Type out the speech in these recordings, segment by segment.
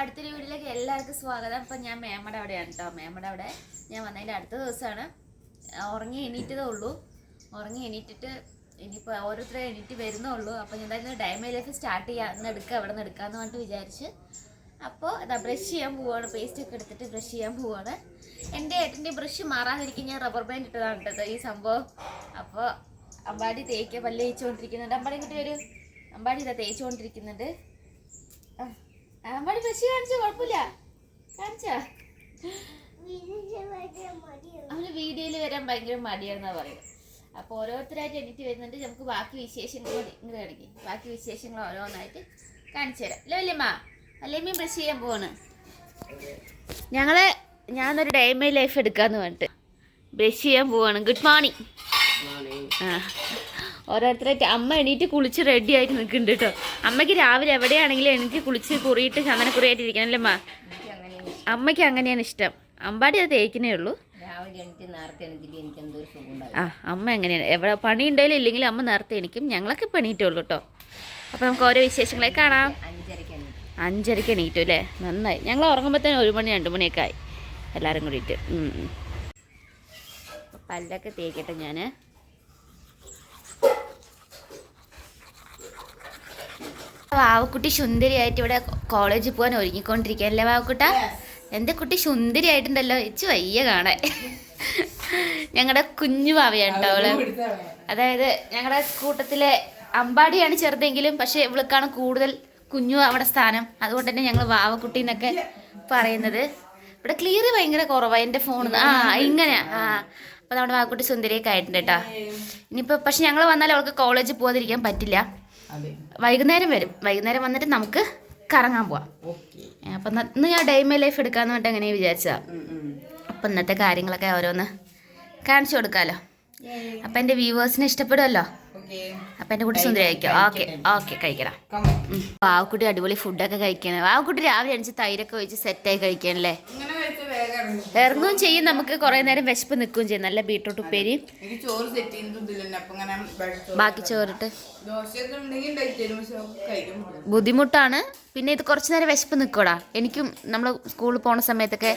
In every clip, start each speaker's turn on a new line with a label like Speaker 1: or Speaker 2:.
Speaker 1: അടുത്തൊരു വീട്ടിലേക്ക് എല്ലാവർക്കും സ്വാഗതം. അപ്പം ഞാൻ മേമ്മയുടെ അവിടെയാണ് കേട്ടോ മേമ്മയുടെ അവിടെ ഞാൻ വന്നതിന്റെ അടുത്ത ദിവസമാണ്. ഉറങ്ങി എണീറ്റതേ ഉള്ളൂ. ഉറങ്ങി എണീറ്റിട്ട് ഇനിയിപ്പോൾ ഓരോരുത്തരെ എണീറ്റ് വരുന്നേ ഉള്ളൂ. അപ്പോൾ ഞാൻ എന്തായാലും ഡയമൈ സ്റ്റാർട്ട് ചെയ്യാം. എടുക്കുക അവിടെ നിന്ന് എടുക്കാമെന്ന് പറഞ്ഞിട്ട് വിചാരിച്ച്. അപ്പോൾ ഇതാ ബ്രഷ് ചെയ്യാൻ പോവാണ്. പേസ്റ്റ് ഒക്കെ എടുത്തിട്ട് ബ്രഷ് ചെയ്യാൻ പോവാണ്. എന്റെ ഏട്ടന്റെ ബ്രഷ് മാറാതിരിക്കും ഞാൻ റബ്ബർ ബാൻഡ് ഇട്ടതാണ് കേട്ടോ ഈ സംഭവം. അപ്പോൾ അമ്പാടി തേക്ക പല്ല് തേച്ചുകൊണ്ടിരിക്കുന്നുണ്ട്. അമ്പാടി ഇങ്ങോട്ട് വരും. അമ്പാടി ഇതാ തേച്ചുകൊണ്ടിരിക്കുന്നുണ്ട്. ആ, അമ്പാടി പശു കാണിച്ചോ കുഴപ്പമില്ല. കാണിച്ചാ? അവന് വീഡിയോയിൽ വരാൻ ഭയങ്കര മടിയാണെന്നാ പറയുന്നത് അപ്പോൾ ഓരോരുത്തരായിട്ട് എഡിറ്റ് വരുന്നുണ്ട്. നമുക്ക് ബാക്കി വിശേഷങ്ങൾ ഇങ്ങനെ കാണിക്കി കാണിക്കും ബാക്കി വിശേഷങ്ങൾ ഓരോന്നായിട്ട് കാണിച്ചു തരാം. അല്ലേ വല്യമ്മ വല്യമ്മയും ബ്രഷ് ചെയ്യാൻ പോവാണ്. ഞങ്ങൾ ഞാനൊരു ഡൈമൈ ലൈഫ് എടുക്കാന്ന് പറഞ്ഞിട്ട്. ബ്രഷ് ചെയ്യാൻ പോവാണ്. ഗുഡ് മോർണിംഗ് ആ. ഓരോരുത്തരായിട്ട് അമ്മ എണീറ്റ് കുളിച്ച് റെഡി ആയിട്ട് നിൽക്കുന്നുണ്ട് കേട്ടോ അമ്മയ്ക്ക് രാവിലെ എവിടെയാണെങ്കിലും എനിക്ക് കുളിച്ച് കുറിയിട്ട് ചന്ദനക്കുറിയായിട്ട് ഇരിക്കണം അല്ലേ അമ്മ? അമ്മയ്ക്ക് അങ്ങനെയാണ് ഇഷ്ടം. അമ്പാടി അത് തേക്കുന്നേ ഉള്ളൂ.
Speaker 2: എനിക്ക്
Speaker 1: ആ അമ്മ എങ്ങനെയാണ് എവിടെ പണി ഉണ്ടായാലും ഇല്ലെങ്കിലും അമ്മ നേരത്തെ എണീക്കും. ഞങ്ങളൊക്കെ പണിയിട്ടുള്ളൂ കേട്ടോ അപ്പോൾ നമുക്ക് ഓരോ വിശേഷങ്ങളെ കാണാം. അഞ്ചരയ്ക്ക് എണീറ്റു. അല്ലേ? നന്നായി. ഞങ്ങൾ ഉറങ്ങുമ്പോഴത്തേനും ഒരു മണി രണ്ട് മണിയൊക്കെ ആയി. എല്ലാവരും കൂടിയിട്ട്. പല്ലൊക്കെ തേക്കട്ടെ ഞാൻ വാവക്കുട്ടി സുന്ദരിയായിട്ട് ഇവിടെ കോളേജിൽ പോകാൻ ഒരുങ്ങിക്കൊണ്ടിരിക്കുകയല്ലേ വാവക്കുട്ട? എന്റെ കുട്ടി സുന്ദരിയായിട്ടുണ്ടല്ലോ. ഇച്ചു വയ്യ കാണാൻ. ഞങ്ങളുടെ കുഞ്ഞു വാവയാണ് കേട്ടോ അവൾ. അതായത് ഞങ്ങളുടെ കൂട്ടത്തിലെ അമ്പാടിയാണ് ചെറുതെങ്കിലും പക്ഷെ ഇവൾക്കാണ് കൂടുതൽ കുഞ്ഞു അവിടെ സ്ഥാനം. അതുകൊണ്ട് തന്നെ ഞങ്ങൾ വാവക്കുട്ടി എന്നൊക്കെ പറയുന്നത്. ഇവിടെ ക്ലിയർ ഭയങ്കര കുറവാണ് എന്റെ ഫോണിൽ ആ ഇങ്ങനെ ആ. അപ്പോൾ നമ്മുടെ മാക്കുട്ടി സുന്ദരിയൊക്കെ ആയിട്ടുണ്ട് കേട്ടോ ഇനിയിപ്പോൾ പക്ഷെ ഞങ്ങൾ വന്നാൽ അവൾക്ക് കോളേജിൽ പോകാതിരിക്കാൻ പറ്റില്ല. വൈകുന്നേരം വരും. വൈകുന്നേരം വന്നിട്ട് നമുക്ക് കറങ്ങാൻ പോവാം. അപ്പൊ ഇന്ന് ഞാൻ ഡേ ലൈഫ് എടുക്കാന്ന് പറഞ്ഞിട്ട് അങ്ങനെ വിചാരിച്ചതാ. അപ്പം ഇന്നത്തെ കാര്യങ്ങളൊക്കെ ഓരോന്ന് കാണിച്ചു കൊടുക്കാലോ. അപ്പം എന്റെ വ്യൂവേഴ്സിന് ഇഷ്ടപ്പെടുമല്ലോ അപ്പം എന്റെ കുട്ടി സുന്ദരിയായിരിക്കും ഓക്കെ ഓക്കെ കഴിക്കണം. വാവക്കുട്ടി അടിപൊളി ഫുഡൊക്കെ കഴിക്കണം. വാവക്കുട്ടി രാവിലെ അണിച്ച് തൈരൊക്കെ ഒഴിച്ച് സെറ്റായി കഴിക്കണല്ലേ? ഇറങ്ങുകയും ചെയ്യും. നമുക്ക് കുറേ നേരം വിശപ്പ് നിൽക്കുകയും ചെയ്യും. നല്ല ബീട്രൂട്ട് ഉപ്പേരി
Speaker 2: ബാക്കി
Speaker 1: ചോറിട്ട്. ബുദ്ധിമുട്ടാണ്. പിന്നെ ഇത് കുറച്ച് നേരം വിശപ്പ് നിൽക്കൂടാ എനിക്കും നമ്മൾ സ്കൂളിൽ പോണ സമയത്തൊക്കെ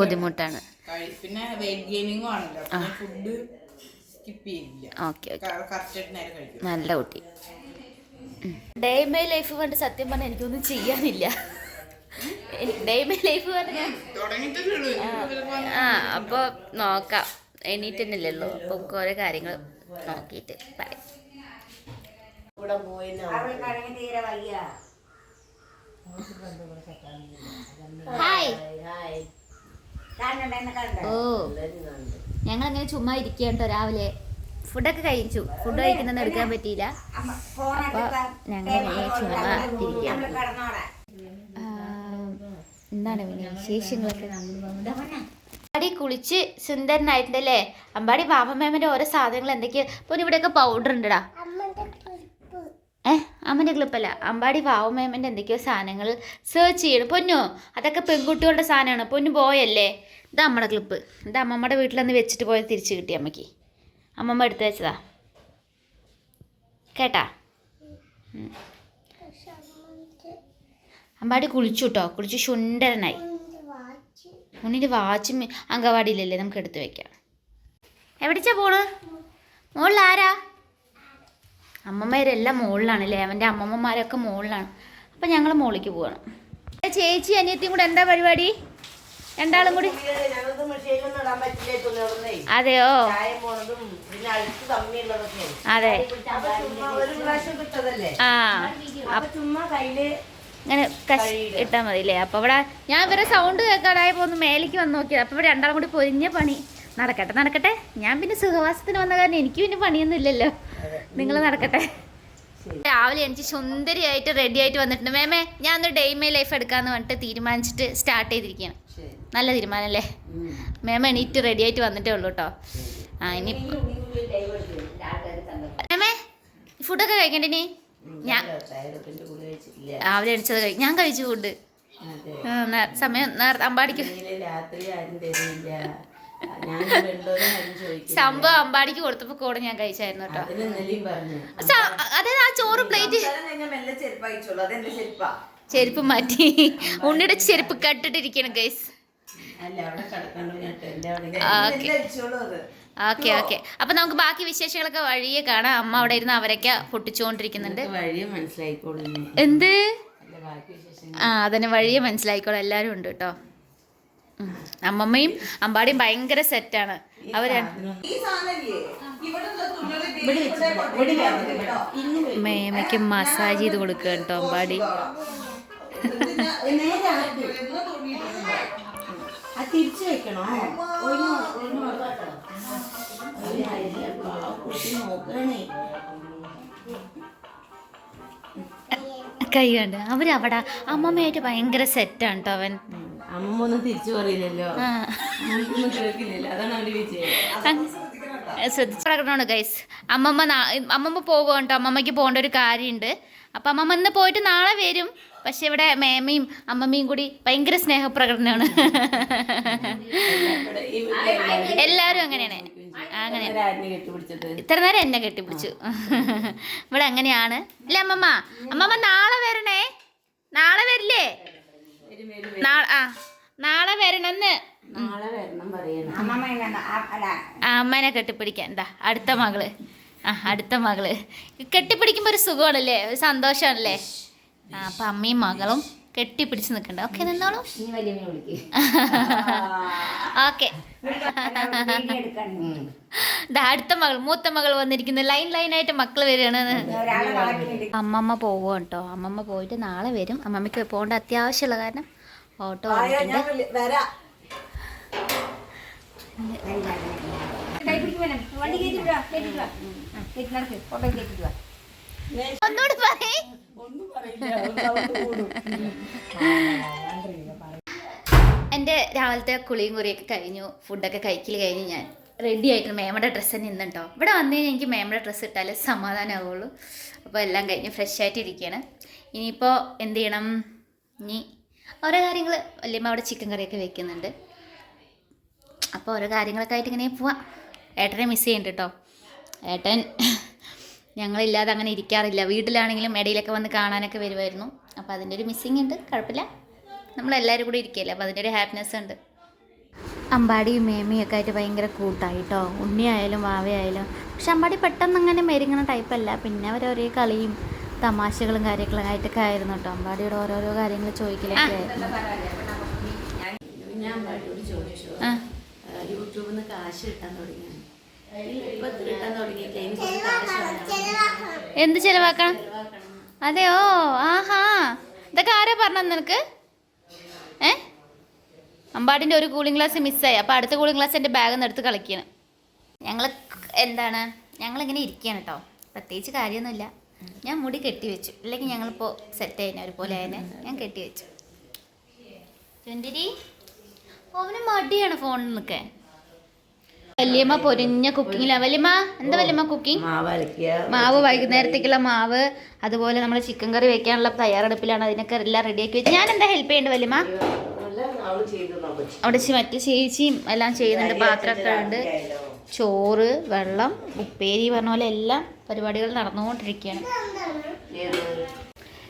Speaker 1: ബുദ്ധിമുട്ടാണ്.
Speaker 2: പിന്നെ വെയിറ്റ് ഗെയിനിങ്ങും ആണല്ലോ. ഫുഡ് സ്കിപ്പ് ചെയ്യില്ല.
Speaker 1: Okay okay. നല്ല കുട്ടി. ഡേ മൈ ലൈഫ് കൊണ്ട് സത്യം പറഞ്ഞാൽ എനിക്കൊന്നും ചെയ്യാനില്ല. ഡേ മൈ ലൈഫ് പറഞ്ഞ ആ. അപ്പോൾ നോക്കാം എണീറ്റ് തന്നെയല്ലേ ഉള്ളൂ അപ്പോൾ ഓരോ കാര്യങ്ങൾ നോക്കിയിട്ട്. പറയാം ഹായ് ഓ. ഞങ്ങൾ അങ്ങനെ ചുമ്മാ ഇരിക്കുകയാണ് രാവിലെ. ഫുഡൊക്കെ കഴിച്ചു. ഫുഡ് കഴിക്കുന്നൊന്നും എടുക്കാൻ പറ്റിയില്ല. അപ്പോൾ ഞങ്ങൾ ചുമ്മാ ഇരിക്കാം ആ, എന്താണ് പിന്നെ വിശേഷങ്ങളൊക്കെ? അമ്പാടി കുളിച്ച് സുന്ദരനായിട്ടുണ്ടല്ലേ? അമ്പാടി ബാബമ്മേമ്മന്റെ ഓരോ സാധനങ്ങൾ എന്തൊക്കെയാ? ഇപ്പൊ ഇവിടെയൊക്കെ പൗഡർ ഉണ്ടടാ. ഏ അമ്മന്റെ ക്ലിപ്പല്ല. അമ്പാടി വാവുമേമന്റെ എന്തൊക്കെയോ സാധനങ്ങൾ സെർച്ച് ചെയ്യണം. പൊന്നു അതൊക്കെ പെൺകുട്ടികളുടെ സാധനമാണ്. പൊന്നു പോയല്ലേ? ഇത് അമ്മയുടെ ക്ലിപ്പ്. ഇത് അമ്മമ്മയുടെ വീട്ടിലന്ന് വെച്ചിട്ട് പോയത് തിരിച്ച് കിട്ടി അമ്മയ്ക്ക്. അമ്മമ്മ എടുത്തു വെച്ചതാ. കേട്ടാ. അമ്പാടി കുളിച്ചു കേട്ടോ കുളിച്ച് ശുണ്ടരനായി ഉണ്ണിന്റെ വാച്ചും അങ്കവാടിയിലല്ലേ നമുക്ക് എടുത്തു വെക്കാം. എവിടെച്ചാ പോണ് മോളിൽ ആരാ അമ്മമാരെല്ലാം മുകളിലാണല്ലേ അവന്റെ അമ്മമ്മമാരൊക്കെ മുകളിലാണ് അപ്പം ഞങ്ങൾ മുകളിലേക്ക് പോവാണ്. ചേച്ചി അനിയത്തിയും കൂടെ എന്താ പരിപാടി? രണ്ടാളും കൂടി? അതെയോ? അതെ.
Speaker 3: അപ്പൊ
Speaker 1: ആ.
Speaker 3: അപ്പൊ
Speaker 1: ഇങ്ങനെ കഷ് ഇട്ടാൽ മതി അല്ലേ അപ്പോൾ ഇവിടെ ഞാൻ ഇവരെ സൗണ്ട് കേൾക്കാതായി ഒന്ന് മേലേക്ക് വന്ന് നോക്കിയത്. അപ്പോൾ ഇവിടെ രണ്ടാളും കൂടി പൊരിഞ്ഞ പണി നടക്കട്ടെ. നടക്കട്ടെ. ഞാൻ പിന്നെ സുഖവാസത്തിന് വന്ന കാരണം എനിക്ക് പിന്നെ പണിയൊന്നും ഇല്ലല്ലോ. നിങ്ങൾ നടക്കട്ടെ. രാവിലെ എനിക്ക് സുന്ദരിയായിട്ട് റെഡി ആയിട്ട് വന്നിട്ടുണ്ട്. മേമേ ഞാൻ ഒന്ന് ഡേ മൈ ലൈഫ് എടുക്കാന്ന് പറഞ്ഞിട്ട് തീരുമാനിച്ചിട്ട് സ്റ്റാർട്ട് ചെയ്തിരിക്കുകയാണ്. നല്ല തീരുമാനമല്ലേ മേമ എണീറ്റ് റെഡി ആയിട്ട് വന്നിട്ടേ ഉള്ളൂ കേട്ടോ ആ ഇനി മേമേ ഫുഡൊക്കെ കഴിക്കണ്ടേ നീ ഞാൻ രാവിലെ എണിച്ചത് കഴി ഞാൻ കഴിച്ചു ഫുഡ് സമയം അമ്പാടിക്കും
Speaker 3: അമ്പാടിക്ക് രാത്രി ആരും തരില്ല
Speaker 1: സംഭവം അമ്പാടിക്ക് കൊടുത്തപ്പോ കൂടെ ഞാൻ കഴിച്ചായിരുന്നു കേട്ടോ. അതായത് ആ ചോറ് പ്ലേറ്റ്
Speaker 4: ചെരുപ്പ്.
Speaker 1: മാറ്റി. ഉണ്ണിയുടെ ചെരുപ്പ് കട്ടിട്ടിരിക്കണം ഗൈസ് ഓക്കെ ഓക്കെ. അപ്പൊ നമുക്ക് ബാക്കി വിശേഷങ്ങളൊക്കെ വഴിയെ കാണാം. അമ്മ അവിടെ ഇരുന്ന് അവരൊക്കെ പൊട്ടിച്ചുകൊണ്ടിരിക്കുന്നുണ്ട്. എന്ത്? ആ അതന്നെ വഴിയെ മനസ്സിലായിക്കോളും. എല്ലാരും ഉണ്ട് കേട്ടോ. അമ്മമ്മയും അമ്പാടിയും ഭയങ്കര സെറ്റാണ്
Speaker 3: അവരാണ്
Speaker 1: മേമയ്ക്ക് മസാജ് ചെയ്ത് കൊടുക്കുക കേട്ടോ അമ്പാടി.
Speaker 3: ആ തിരിച്ചു വെക്കണോ? നോക്കണേ.
Speaker 1: കൈ കണ്ട്. അവരവിടെ. അമ്മമ്മയായിട്ട് ഭയങ്കര സെറ്റാണ് കേട്ടോ അവൻ.
Speaker 3: അമ്മ ഒന്നും തിരിച്ചു പറയില്ലല്ലോ. അമ്മക്കൊന്നും കേൾക്കില്ലല്ലോ അതാണ് അവന്റെ വിജയം.
Speaker 1: ശ്രദ്ധിച്ചു പ്രകടനമാണ് ഗൈസ് അമ്മമ്മ അമ്മമ്മ പോകും കേട്ടോ. അമ്മമ്മയ്ക്ക് പോകേണ്ട ഒരു കാര്യമുണ്ട്. അപ്പം അമ്മമ്മ ഇന്ന് പോയിട്ട് നാളെ വരും. പക്ഷെ ഇവിടെ മേമയും അമ്മമ്മയും കൂടി ഭയങ്കര സ്നേഹപ്രകടനമാണ്. എല്ലാവരും അങ്ങനെയാണ്. അങ്ങനെ.
Speaker 3: ഒരാടിനെ
Speaker 1: ഇത്ര നേരം എന്നെ കെട്ടിപ്പിടിച്ചു. ഇവിടെ അങ്ങനെയാണ്. അല്ല അമ്മമ്മ. അമ്മമ്മ നാളെ വരണേ. നാളെ വരില്ലേ? നാളെ ആ. നാളെ വരണമെന്ന് ആ കെട്ടിപ്പിടിക്കാൻ. എന്താ അടുത്ത മകൾ. ആ അടുത്ത മകൾ. കെട്ടിപ്പിടിക്കുമ്പോൾ ഒരു സുഖമാണല്ലേ? ഒരു സന്തോഷമാണല്ലേ ആ അപ്പം അമ്മയും മകളും കെട്ടിപ്പിടിച്ച് നിൽക്കണ്ട. ഓക്കെ നിന്നോളൂ.
Speaker 3: നീ വലിയ വിളിക്ക്.
Speaker 1: ഓക്കെ. അടുത്ത മകൾ മൂത്ത മകൾ വന്നിരിക്കുന്നു. ലൈൻ ലൈനായിട്ട് മക്കൾ വരികയാണ്. അമ്മമ്മ പോവുകട്ടോ അമ്മമ്മ പോയിട്ട് നാളെ വരും. അമ്മമ്മയ്ക്ക് പോകേണ്ട അത്യാവശ്യമുള്ള കാരണം ഓട്ടോ
Speaker 5: എന്റെ
Speaker 1: ഒന്നുകൂടി പറയേ. എന്റെ രാവിലത്തെ കുളിയും കുറിയൊക്കെ കഴിഞ്ഞു. ഫുഡൊക്കെ കഴിക്കൽ കഴിഞ്ഞു. ഞാൻ റെഡി ആയിട്ട് മേമയുടെ ഡ്രസ്സ് തന്നെ ഇന്നുണ്ടോ? ഇവിടെ വന്നു കഴിഞ്ഞാൽ എനിക്ക് മേമയുടെ ഡ്രസ്സ് ഇട്ടാലേ സമാധാനമാവുള്ളൂ. അപ്പോൾ എല്ലാം കഴിഞ്ഞ് ഫ്രഷ് ആയിട്ട് ഇരിക്കുകയാണ് ഇനിയിപ്പോൾ എന്ത് ചെയ്യണം? ഇനി ഓരോ കാര്യങ്ങൾ വല്യമ്മ അവിടെ ചിക്കൻ കറിയൊക്കെ വെക്കുന്നുണ്ട്. അപ്പോൾ ഓരോ കാര്യങ്ങളൊക്കെ ആയിട്ട് ഇങ്ങനെ പോവാം. ഏട്ടനെ മിസ് ചെയ്യുന്നുണ്ട് കേട്ടോ ഏട്ടൻ ഞങ്ങളില്ലാതെ അങ്ങനെ ഇരിക്കാറില്ല. വീട്ടിലാണെങ്കിലും ഇടയിലൊക്കെ വന്ന് കാണാനൊക്കെ വരുമായിരുന്നു അപ്പോൾ അതിന്റെ ഒരു മിസ്സിങ് ഉണ്ട്. കുഴപ്പമില്ല. നമ്മളെല്ലാവരും കൂടി ഇരിക്കുകയല്ലേ അപ്പോൾ അതിന്റെ ഒരു ഹാപ്പിനെസ് ഉണ്ട്. അമ്പാടിയും മേമയും ഒക്കെ ആയിട്ട് ഭയങ്കര കൂട്ടായിട്ടോ ഉണ്ണിയായാലും വാവയായാലും. പക്ഷെ അമ്പാടി പെട്ടെന്ന് അങ്ങനെ മരുങ്ങുന്ന ടൈപ്പല്ല പിന്നെ അവരൊരേ കളിയും തമാശകളും കാര്യങ്ങളും ആയിട്ടൊക്കെ ആയിരുന്നു കേട്ടോ. അമ്പാടിയോട് ഓരോരോ കാര്യങ്ങൾ ചോദിക്കലൊക്കെ ആയിരുന്നു.
Speaker 3: ഞാൻ ചോദിച്ചു. യൂട്യൂബിൽ നിന്ന് കാശ് കിട്ടാൻ വേണം.
Speaker 1: എന്ത് ചിലവാക്കണം. അതെയോ ആഹാ. ഇതൊക്കെ ആരാ പറഞ്ഞത് നിനക്ക്? ഏ? അമ്പാടിന്റെ ഒരു കൂളിംഗ് ഗ്ലാസ് മിസ്സായി അപ്പൊ അടുത്ത കൂളിംഗ് ഗ്ലാസ് എന്റെ ബാഗിൽ നിന്ന് എടുത്ത് കളിക്കണം. ഞങ്ങൾ എന്താണ്? ഞങ്ങളിങ്ങനെ ഇരിക്കുകയാണ് കേട്ടോ. പ്രത്യേകിച്ച് കാര്യമൊന്നുമില്ല. ഞാൻ മുടി കെട്ടി വെച്ചു. അല്ലെങ്കിൽ ഞങ്ങളിപ്പോൾ സെറ്റ് ആയിന് ഒരുപോലെ ആയതിനെ ഞാൻ കെട്ടി വെച്ചു. ചുന്തിരി അവന് മടിയാണ് ഫോണിൽ നിൽക്കാൻ. വല്യമ്മ പൊരിഞ്ഞ കുക്കിംഗ് വല്യമ്മ എന്താ വല്യമ്മ കുക്കിംഗ്
Speaker 3: മാവ്
Speaker 1: വൈകുന്നേരത്തേക്കുള്ള മാവ്. അതുപോലെ നമ്മൾ ചിക്കൻ കറി വെക്കാനുള്ള തയ്യാറെടുപ്പിലാണ് അതിനൊക്കെ എല്ലാം റെഡിയാക്കി വെച്ച് ഞാൻ എന്താ ഹെൽപ്പ് ചെയ്യേണ്ടത് വല്യമ്മ? അവിടെ മറ്റു ചേച്ചിയും എല്ലാം ചെയ്യുന്നുണ്ട്. പാത്രമൊക്കെ ഉണ്ട് ചോറ് വെള്ളം ഉപ്പേരി പറഞ്ഞ പോലെ എല്ലാം പരിപാടികൾ നടന്നുകൊണ്ടിരിക്കുകയാണ്.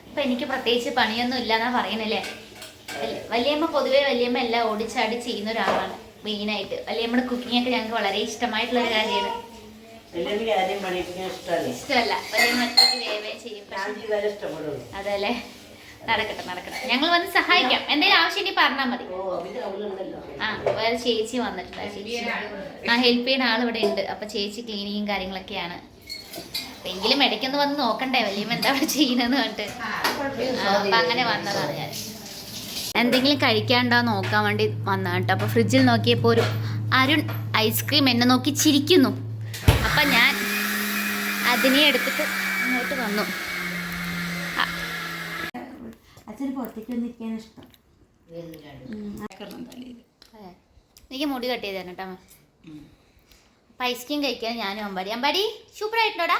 Speaker 1: ഇപ്പം എനിക്ക് പ്രത്യേകിച്ച് പണിയൊന്നും ഇല്ലെന്നാ പറയണല്ലേ? വലിയമ്മ പൊതുവെ വലിയമ്മ എല്ലാം ഓടിച്ചാടി ചെയ്യുന്ന ഒരാളാണ് മെയിനായിട്ട്. വലിയമ്മയുടെ കുക്കിംഗ് ഒക്കെ ഞങ്ങൾക്ക് വളരെ ഇഷ്ടമായിട്ടുള്ള ഒരു കാര്യമാണ്
Speaker 3: ഇഷ്ടമല്ലേ.
Speaker 1: വലിയമ്മ ഒറ്റയ്ക്ക് വേവേ ചെയ്യും.
Speaker 3: ഞാൻ ചെയ്താലേ
Speaker 1: അതല്ലേ? നടക്കട്ടെ നടക്കട്ടെ. ഞങ്ങൾ വന്ന് സഹായിക്കാം. എന്തെങ്കിലും ആവശ്യം ഇനി പറഞ്ഞാൽ മതി. ആ വേറെ ചേച്ചി വന്നിട്ടുണ്ട്. ആ ചേച്ചി. ആ ഹെൽപ്പ് ചെയ്യുന്ന ആൾ ഇവിടെ ഉണ്ട്. അപ്പൊ ചേച്ചി ക്ലീനിങ്ങും കാര്യങ്ങളൊക്കെയാണ്. അപ്പൊ എങ്കിലും ഇടയ്ക്കൊന്ന് വന്ന് നോക്കണ്ടേ വല്യമ്മ എന്താ ചെയ്യുന്നതെന്ന് പറഞ്ഞിട്ട്. അപ്പൊ അങ്ങനെ വന്നതാണ് ഞാൻ. എന്തെങ്കിലും കഴിക്കാണ്ടോ നോക്കാൻ വേണ്ടി വന്നതാണ് കേട്ടോ. അപ്പൊ ഫ്രിഡ്ജിൽ നോക്കിയപ്പോൾ ഒരു അരുൺ ഐസ്ക്രീം എന്നെ നോക്കി ചിരിക്കുന്നു. അപ്പൊ ഞാൻ അതിനെ എടുത്തിട്ട് ഇങ്ങോട്ട് വന്നു. എനിക്ക് മുടി കട്ട് ചെയ്തേനെ കേട്ടോ ഐസ്ക്രീം കഴിക്കാൻ ഞാനും അമ്പാടി. അമ്പാടി സൂപ്പർ ആയിട്ടുണ്ടോടാ?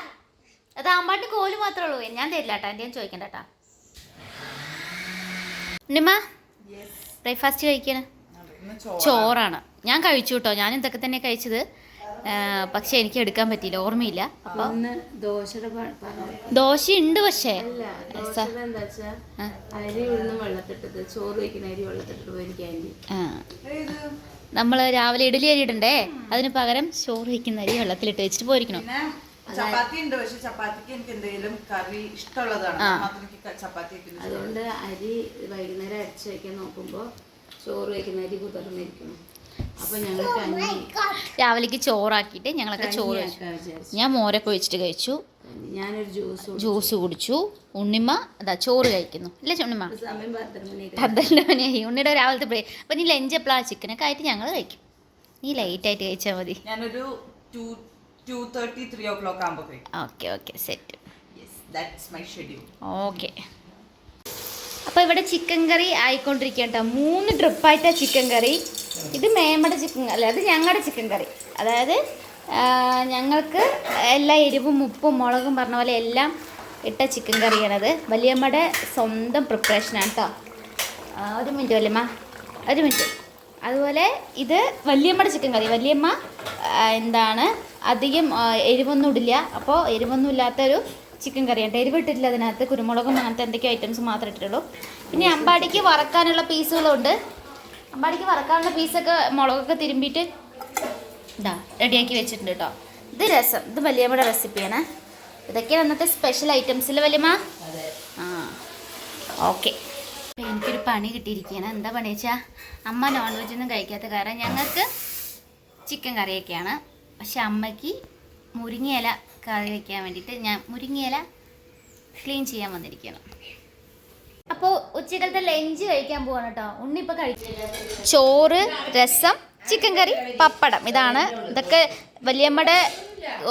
Speaker 1: അത് അമ്പാടിന് കോൽ മാത്രമേ ഉള്ളൂ. ഞാൻ തരില്ല കേട്ടോ എന്റെ ചോദിക്കണ്ട കേട്ടോ ഉണ്ണിമ്മ ബ്രേക്ക്ഫാസ്റ്റ് കഴിക്കണ? ചോറാണ്. ഞാൻ കഴിച്ചു കേട്ടോ ഞാൻ ഇതൊക്കെ തന്നെ കഴിച്ചത്. പക്ഷെ എനിക്ക് എടുക്കാൻ പറ്റിയില്ല ഓർമ്മയില്ല.
Speaker 3: അപ്പൊ
Speaker 1: ദോശ ഉണ്ട് പക്ഷേ.
Speaker 3: അരി ഉഴുന്ന് വെള്ളത്തിട്ടത് ചോറ് വയ്ക്കുന്ന അരി ആന്റി
Speaker 1: നമ്മൾ രാവിലെ ഇഡലി അരി ഇടണ്ടേ അതിന് പകരം ചോറ് വയ്ക്കുന്ന അരി വെള്ളത്തിലിട്ട് വെച്ചിട്ട് പോയിരിക്കണം
Speaker 4: ചപ്പാത്തി ഉണ്ട്. പക്ഷെ ചപ്പാത്തിക്ക് എനിക്ക് എന്തെങ്കിലും കറി ഇഷ്ടമുള്ളതാണ്. ചപ്പാത്തി
Speaker 3: അതുകൊണ്ട് അരി വൈകുന്നേരം അരച്ച് വയ്ക്കാൻ നോക്കുമ്പോൾ ചോറ് വയ്ക്കുന്ന അരി കുതിർന്നിരിക്കണം അപ്പൊ ഞങ്ങൾ
Speaker 1: രാവിലേക്ക് ചോറാക്കിയിട്ട് ഞങ്ങളൊക്കെ ചോറ് ഞാൻ മോരൊക്കെ വെച്ചിട്ട് കഴിച്ചു.
Speaker 3: ഞാനൊരു ജ്യൂസ് കുടിച്ചു.
Speaker 1: ജ്യൂസ് കുടിച്ചു. ഉണ്ണിമ്മ അതാ ചോറ് കഴിക്കുന്നു. അല്ലേ ഉണ്ണിമ്മ
Speaker 3: സമയം പന്ത്രണ്ട്
Speaker 1: മണിയായി. ഉണ്ണിയുടെ രാവിലത്തെ ബ്രേ അപ്പം നീ ലഞ്ച് എപ്പോഴാണ് ചിക്കനൊക്കെ ആയിട്ട് ഞങ്ങൾ കഴിക്കും. നീ ലൈറ്റ് ആയിട്ട് കഴിച്ചാൽ മതി.
Speaker 4: ഞാനൊരു two two thirty three o'clock ആകുമ്പോൾ
Speaker 1: okay okay set
Speaker 4: yes that's my schedule
Speaker 1: okay അപ്പോൾ ഇവിടെ ചിക്കൻ കറി ആയിക്കൊണ്ടിരിക്കുക കേട്ടോ മൂന്ന് ട്രിപ്പായിട്ടാണ് ചിക്കൻ കറി ഇത് മേമ്മയുടെ ചിക്കൻ അല്ല അത് ഞങ്ങളുടെ ചിക്കൻ കറി അതായത് ഞങ്ങൾക്ക് എല്ലാ എരിവും ഉപ്പും മുളകും പറഞ്ഞ പോലെ എല്ലാം ഇട്ട ചിക്കൻ കറിയാണത്. വലിയമ്മയുടെ സ്വന്തം പ്രിപ്പറേഷനാണ് കേട്ടോ ഒരു മിനിറ്റ് വല്യമ്മ. ഒരു മിനിറ്റ് അതുപോലെ ഇത് വലിയമ്മയുടെ ചിക്കൻ കറി. വലിയമ്മ എന്താണ് അധികം എരിവൊന്നും ഇടില്ല. അപ്പോൾ എരിവൊന്നും ഇല്ലാത്തൊരു ചിക്കൻ കറിയാണ് എരിവ് ഇട്ടിട്ടില്ല അതിനകത്ത്. കുരുമുളകും അങ്ങനത്തെ എന്തൊക്കെയോ ഐറ്റംസ് മാത്രമേ ഇട്ടിട്ടുള്ളൂ. പിന്നെ അമ്പാടിക്ക് വറക്കാനുള്ള പീസുകളുണ്ട് അമ്പാടിക്ക് വറക്കാനുള്ള പീസൊക്കെ മുളകൊക്കെ തിരുമ്പിയിട്ട് ഇതാ റെഡിയാക്കി വെച്ചിട്ടുണ്ട് കേട്ടോ ഇത് രസം ഇത് വലിയമ്മയുടെ റെസിപ്പിയാണ്. ഇതൊക്കെയാണ് അന്നത്തെ സ്പെഷ്യൽ ഐറ്റംസിൽ വലിയമ്മ? ആ ഓക്കെ അപ്പം എനിക്കൊരു പണി കിട്ടിയിരിക്കുകയാണ്. എന്താ പണി വെച്ചാൽ അമ്മ നോൺ വെജ് ഒന്നും കഴിക്കാത്ത കാരണം ഞങ്ങൾക്ക് ചിക്കൻ കറിയൊക്കെയാണ്. പക്ഷെ അമ്മയ്ക്ക് മുരിങ്ങയില കറി വയ്ക്കാൻ വേണ്ടിയിട്ട് ഞാൻ മുരിങ്ങയില ക്ലീൻ ചെയ്യാൻ വന്നിരിക്കുകയാണ്. അപ്പോൾ ഉച്ചക്കലത്തെ ലഞ്ച് കഴിക്കാൻ പോവാണ് കേട്ടോ ഉണ്ണിപ്പോൾ കഴിക്കില്ല ചോറ് രസം ചിക്കൻ കറി പപ്പടം ഇതാണ്. ഇതൊക്കെ വലിയമ്മയുടെ